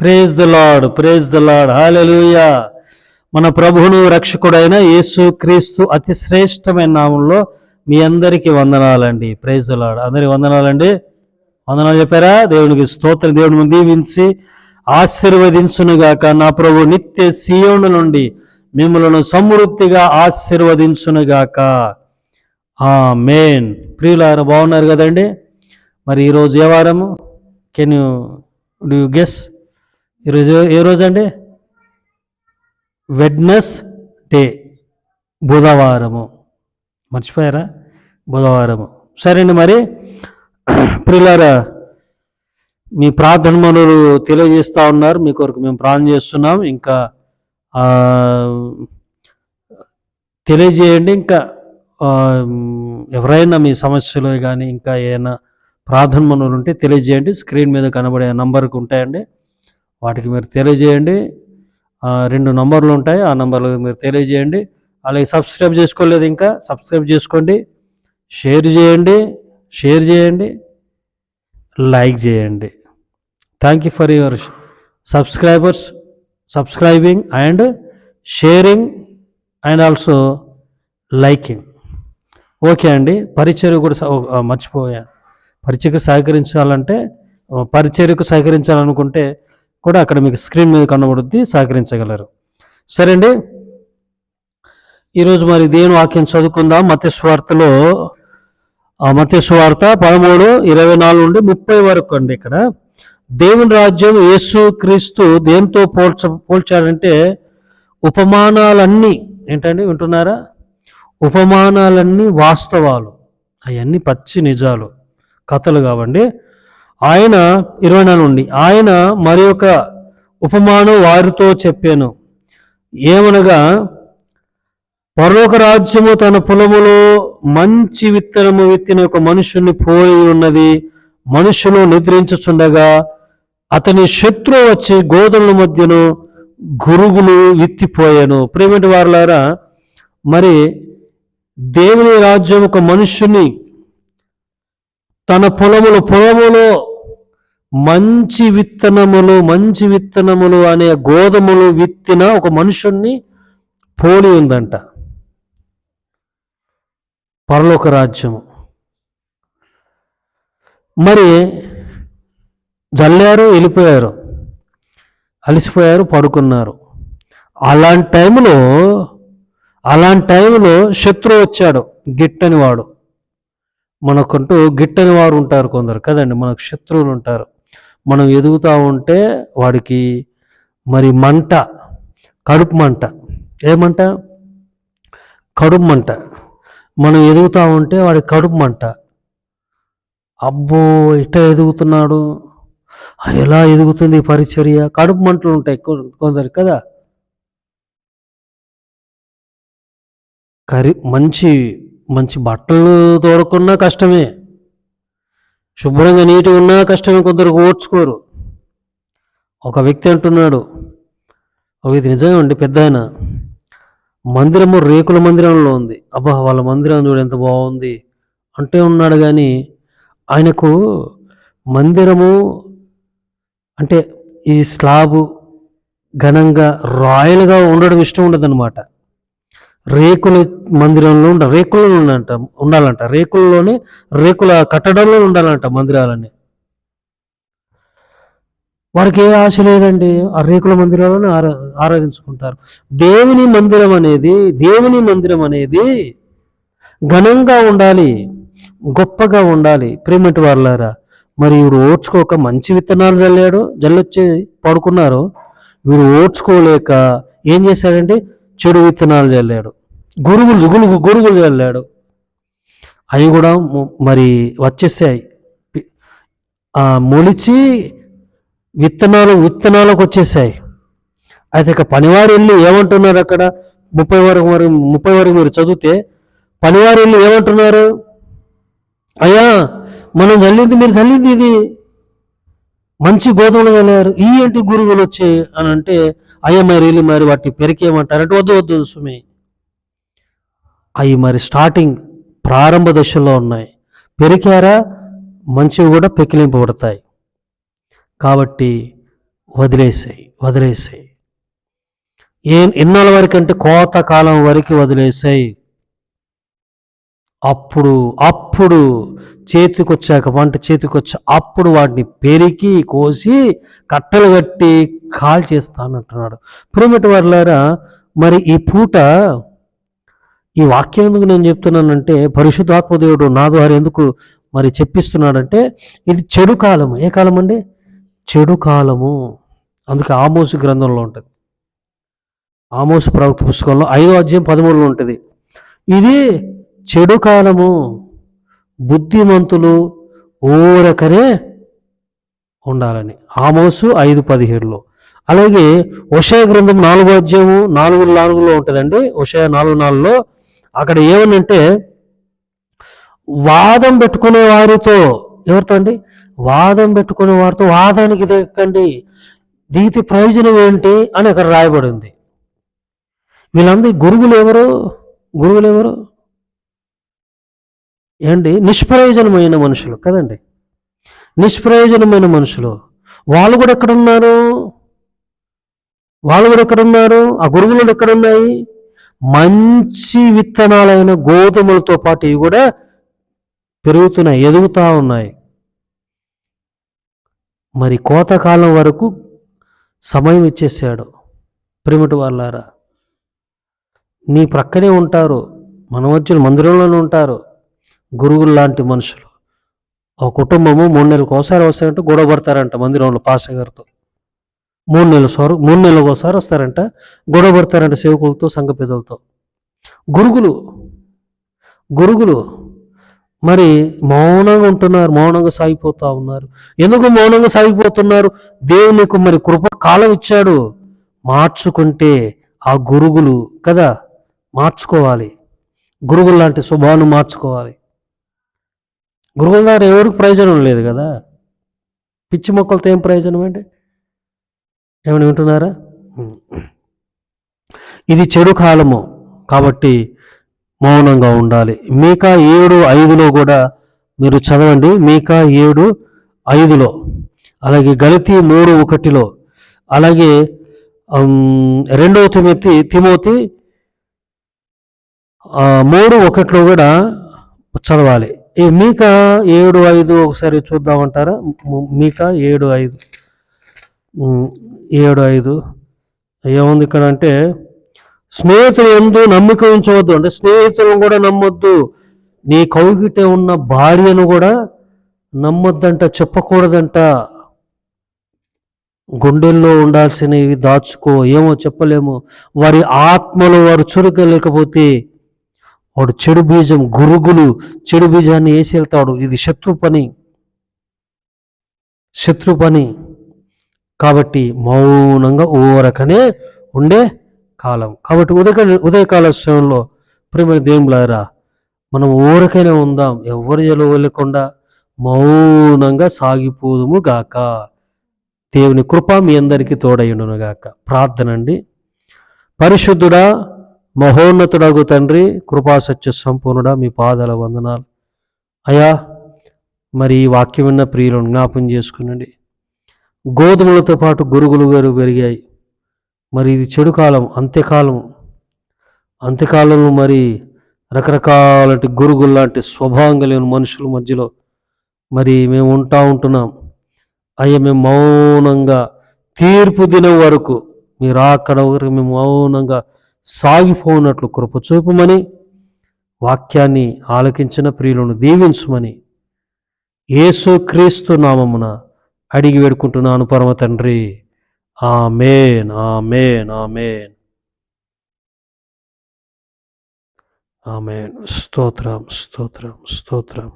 Praise the lord praise the lord hallelujah మన ప్రభువును రక్షకుడైన యేసు క్రీస్తు అతి శ్రేష్టమైన నామంలో మీ అందరికీ వందనాలండి. ప్రేజ్ ద లాడ్ అందరికి వందనాలండి. వందనాలు చెప్పారా? దేవునికి స్తోత్రం. దేవుని దీవించి ఆశీర్వదించునుగాక. నా ప్రభు నిత్య సీయోను నుండి మిమ్మలను సమృద్ధిగా ఆశీర్వదించునుగాక. ఆ మెయిన్ ప్రియులారు బాగున్నారు కదండి? మరి ఈరోజు ఏ వారము? కెన్ యూ డూ గెస్ ఈరోజు ఏ రోజు అండి? Wednesday. బుధవారము. మర్చిపోయారా? బుధవారము. సరే అండి మరి. ప్రియులారా మీ ప్రార్థన మనలు తెలియజేస్తూ ఉన్నారు. మీ కొరకు మేము ప్రార్థన చేస్తున్నాం. ఇంకా తెలియజేయండి. ఇంకా ఎవరైనా మీ సమస్యలు కానీ ఇంకా ఏమైనా ప్రార్థన మనలు ఉంటే తెలియజేయండి. స్క్రీన్ మీద కనబడే నంబర్కి ఉంటాయండి. వాటికి మీరు తెలియజేయండి. రెండు నంబర్లు ఉంటాయి. ఆ నంబర్లు మీరు తెలియజేయండి. అలాగే సబ్స్క్రైబ్ చేసుకోలేదు ఇంకా సబ్స్క్రైబ్ చేసుకోండి. షేర్ చేయండి. షేర్ చేయండి. లైక్ చేయండి. Thank you for your subscribers subscribing and sharing and also liking okay అండి. పరిచర్య కూడా స- మర్చిపోయా. పరిచయకు సహకరించాలంటే పరిచర్యకు సహకరించాలనుకుంటే కూడా అక్కడ మీకు స్క్రీన్ మీద కనబడుద్ది సహకరించగలరు. సరే అండి ఈరోజు మరి దేని వాక్యం చదువుకుందాం? మత్స్య స్వార్థలో ఆ మత్స్య స్వార్థ పదమూడు ఇరవై నాలుగు నుండి ముప్పై వరకు అండి ఇక్కడ. దేవుని రాజ్యం యేసు క్రీస్తు దేంతో పోల్చ పోల్చాడంటే ఉపమానాలన్నీ ఏంటండి వింటున్నారా? ఉపమానాలన్నీ వాస్తవాలు. అవన్నీ పచ్చి నిజాలు కథలు కావండి. ఆయన ఇరవై నుండి ఆయన మరి ఒక ఉపమానం వారితో చెప్పాను. ఏమనగా పరలోక రాజ్యము తన పొలములో మంచి విత్తనము విత్తిన ఒక మనుషుని పోయి ఉన్నది. మనుషులు నిద్రించుచుండగా అతని శత్రువు వచ్చి గోధుమల మధ్యను గురుగులు విత్తిపోయాను. ప్రేమటి వారులారా మరి దేవుని రాజ్యం ఒక మనుషుని తన పొలములు పొలములో మంచి విత్తనములు మంచి విత్తనములు అనే గోధుమలు విత్తిన ఒక మనుషుణ్ణి పోలి ఉందంట. పరలోక రాజ్యము. మరి జల్లారు వెళ్ళిపోయారు. అలసిపోయారు పడుకున్నారు. అలాంటి టైంలో అలాంటి టైంలో శత్రువు వచ్చాడు గిట్టని వాడు మనకంటూ గిట్టని వారు ఉంటారు కొందరు. కదండి? మనకు శత్రువులు ఉంటారు. మనం ఎదుగుతూ ఉంటే వాడికి మరి మంట కడుపు మంట. ఏమంట కడుపు మంట. మనం ఎదుగుతూ ఉంటే వాడి కడుపు మంట. అబ్బో ఇట్ట ఎదుగుతున్నాడు? ఎలా ఎదుగుతుంది పరిచర్య? కడుపు మంటలు ఉంటాయి కొ- కొందరు కదా? కరి మంచి మంచి బట్టలు తోడుకున్నా కష్టమే. శుభ్రంగా నీట్గా ఉన్నా కష్టమే కొందరు ఓడ్చుకోరు ఒక వ్యక్తి అంటున్నాడు ఒక ఇది నిజమే అండి పెద్ద ఆయన. మందిరము రేకుల మందిరంలో ఉంది. అబ్బా వాళ్ళ మందిరం చూడు ఎంత బాగుంది. అంటే ఉన్నాడు కానీ ఆయనకు మందిరము అంటే ఈ స్లాబు ఘనంగా రాయల్గా ఉండడం ఇష్టం ఉండదన్నమాట. రేకుల మందిరంలో ఉండ రేకులలో ఉండంట ఉండాలంట. రేకుల్లోనే రేకుల కట్టడంలో ఉండాలంట మందిరాలని వారికి ఏ ఆశ లేదండి? ఆ రేకుల మందిరాలను ఆరా ఆరాధించుకుంటారు. దేవుని మందిరం అనేది దేవుని మందిరం అనేది ఘనంగా ఉండాలి గొప్పగా ఉండాలి. ప్రేమటి వాళ్ళారా మరి వీడు ఓడ్చుకోక మంచి విత్తనాలు జల్లాడు జల్లొచ్చి పడుకున్నారు. వీడు ఓడ్చుకోలేక ఏం చేశాడంటే చెడు విత్తనాలు చల్లాడు. గురుగులు గురుగు గురుగులు చల్లాడు. అవి కూడా మరి వచ్చేసాయి. మొలిచి విత్తనాలు విత్తనాలకు వచ్చేసాయి. అయితే ఇక పనివారు వెళ్ళి ఏమంటున్నారు అక్కడ? ముప్పై వరకు వరకు ముప్పై వరకు మీరు చదివితే పనివారు వెళ్ళి ఏమంటున్నారు? అయ్యా మనం చల్లింది మీరు చల్లింది ఇది. మంచి గోధుమలు చల్లారు. ఈ ఏంటి గురువులు వచ్చాయి అని అంటే అయ్యే మరి వెళ్ళి మరి వాటిని పెరికేయమంటారు అంటే వద్దు వద్దు సుమి అవి మరి స్టార్టింగ్ ప్రారంభ దశలో ఉన్నాయి. పెరికారా మంచివి కూడా పెకిలింపబడతాయి. కాబట్టి వదిలేసాయి వదిలేసాయి. ఏ ఎన్నాళ్ళ వరకు అంటే కోత కాలం వరకు వదిలేసాయి. అప్పుడు అప్పుడు చేతికొచ్చాక వంట చేతికొచ్చా అప్పుడు వాటిని పెరికి కోసి కట్టలు కట్టి కాల్ చేస్తానంటున్నాడు. ప్రేమటి వాళ్ళారా మరి ఈ పూట ఈ వాక్యం ఎందుకు నేను చెప్తున్నానంటే పరిశుద్ధాత్మదేవుడు నా ద్వారా ఎందుకు మరి చెప్పిస్తున్నాడంటే ఇది చెడు కాలము. ఏ కాలం అండి చెడు కాలము. అందుకే ఆమోసు గ్రంథంలో ఉంటుంది. ఆమోసు ప్రవక్త పుస్తకంలో ఐదో అధ్యాయం పదమూడులో ఉంటుంది. ఇది చెడు కాలము బుద్ధిమంతులు ఊరకనే ఉండాలని. ఆమోసు ఐదు పదిహేడులో. అలాగే ఉషయ గ్రంథం నాలుగో అధ్యాయము నాలుగు నాలుగులో ఉంటుందండి. ఉషయ నాలుగు నాలుగులో అక్కడ ఏమనంటే వాదం పెట్టుకునే వారితో ఎవరితో అండి? వాదం పెట్టుకునే వారితో వాదానికి దక్కండి. దీతి ప్రయోజనం ఏంటి అని అక్కడ రాయబడి ఉంది గురువులు ఎవరు? గురువులు ఎవరు? ఏంటి నిష్ప్రయోజనమైన మనుషులు కదండి. నిష్ప్రయోజనమైన మనుషులు. వాళ్ళు కూడా ఎక్కడున్నారు? వాళ్ళు కూడా ఎక్కడున్నారు? ఆ గురువులు ఎక్కడున్నాయి? మంచి విత్తనాలైన గోధుమలతో పాటు ఇవి కూడా పెరుగుతున్నాయి ఎదుగుతూ ఉన్నాయి. మరి కోతకాలం వరకు సమయం ఇచ్చేసాడు ప్రిమిటి వాళ్ళారా? నీ ప్రక్కనే ఉంటారు. మన మధ్యలో మందిరంలోనే ఉంటారు. గురువులు లాంటి మనుషులు. ఒక కుటుంబము మూడు నెలలకు ఒకసారి వస్తారంటే గొడవ పడతారంట మందిరంలో పాస్టర్ గారితో. మూడు నెలలు సార్ మూడు నెలలకు ఒకసారి వస్తారంట గొడవ పడతారంట సేవకులతో సంఘ పెద్దలతో గురుగులు గురుగులు మరి మౌనంగా ఉంటున్నారు మౌనంగా సాగిపోతూ ఉన్నారు. ఎందుకు మౌనంగా సాగిపోతున్నారు? దేవునికి మరి కృప కాలం ఇచ్చాడు. మార్చుకుంటే ఆ గురుగులు కదా మార్చుకోవాలి. గురుగులు లాంటి స్వభావాన్ని మార్చుకోవాలి. గురుగుల ద్వారా ఎవరికి ప్రయోజనం లేదు కదా? పిచ్చి మొక్కలతో ఏం ప్రయోజనం అండి ఏమైనా వింటున్నారా? ఇది చెడు కాలము కాబట్టి మౌనంగా ఉండాలి. మీకా ఏడు ఐదులో కూడా మీరు చదవండి. మీకా ఏడు ఐదులో. అలాగే గలితి మూడు ఒకటిలో. అలాగే రెండవ తిమోతి తిమోతి మూడు ఒకటిలో కూడా చదవాలి. ఈ మీకా ఏడు ఐదు ఒకసారి చూద్దామంటారా మీక మీకా ఏడు ఐదు. ఏడు ఐదు. ఏముంది ఇక్కడ అంటే స్నేహితులు ఎందు నమ్మిక ఉంచవద్దు. అంటే స్నేహితులను కూడా నమ్మొద్దు. నీ కౌగిటే ఉన్న భార్యను కూడా నమ్మొద్దంట చెప్పకూడదంట. గుండెల్లో ఉండాల్సినవి దాచుకో. ఏమో చెప్పలేము. వారి ఆత్మలో వారు చురుకలేకపోతే వాడు చెడు బీజం గురుగులు చెడు బీజాన్ని వేసి వెళ్తాడు. ఇది శత్రు పని. శత్రు పని. కాబట్టి మౌనంగా ఊరకనే ఉండే కాలం. కాబట్టి ఉదయ ఉదయకాల సమయంలో ప్రేమ దేవులారా మనం ఊరకనే ఉందాం. ఎవరు వెళ్ళకుండా మౌనంగా సాగిపోదుము గాక. దేవుని కృప మీ అందరికీ తోడయ్యుండును గాక. ప్రార్థన అండి. పరిశుద్ధుడా మహోన్నతుడగు తండ్రి కృపాసత్య సంపూర్ణుడా మీ పాదాల వందనాలు. అయా మరి ఈ వాక్యం విన్న ప్రియులను జ్ఞాపం చేసుకునండి. గోధుమలతో పాటు గురుగులు గారు పెరిగాయి. మరి ఇది చెడు కాలం అంత్యకాలం అంత్యకాలంలో మరి రకరకాల గురుగులు లాంటి స్వభావం కలిగిన మనుషుల మధ్యలో మరి మేము ఉంటా ఉంటున్నాం. అయ్యా మేము మౌనంగా తీర్పు దినం వరకు మీరు అక్కడ వరకు మేము మౌనంగా సాగిపోనట్లు కృప చూపమని వాక్యాన్ని ఆలకించిన ప్రియులను దీవించమని యేసు క్రీస్తు నామమున అడిగి వేడుకుంటున్నాను పరమ తండ్రి. ఆమేన్ ఆమేన్ ఆమేన్. ఆమేన్. స్తోత్రం స్తోత్రం స్తోత్రం.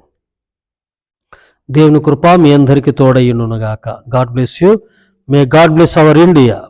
దేవుని కృప మీ అందరికీ తోడయ్యునుగాక God bless you. May God bless our India.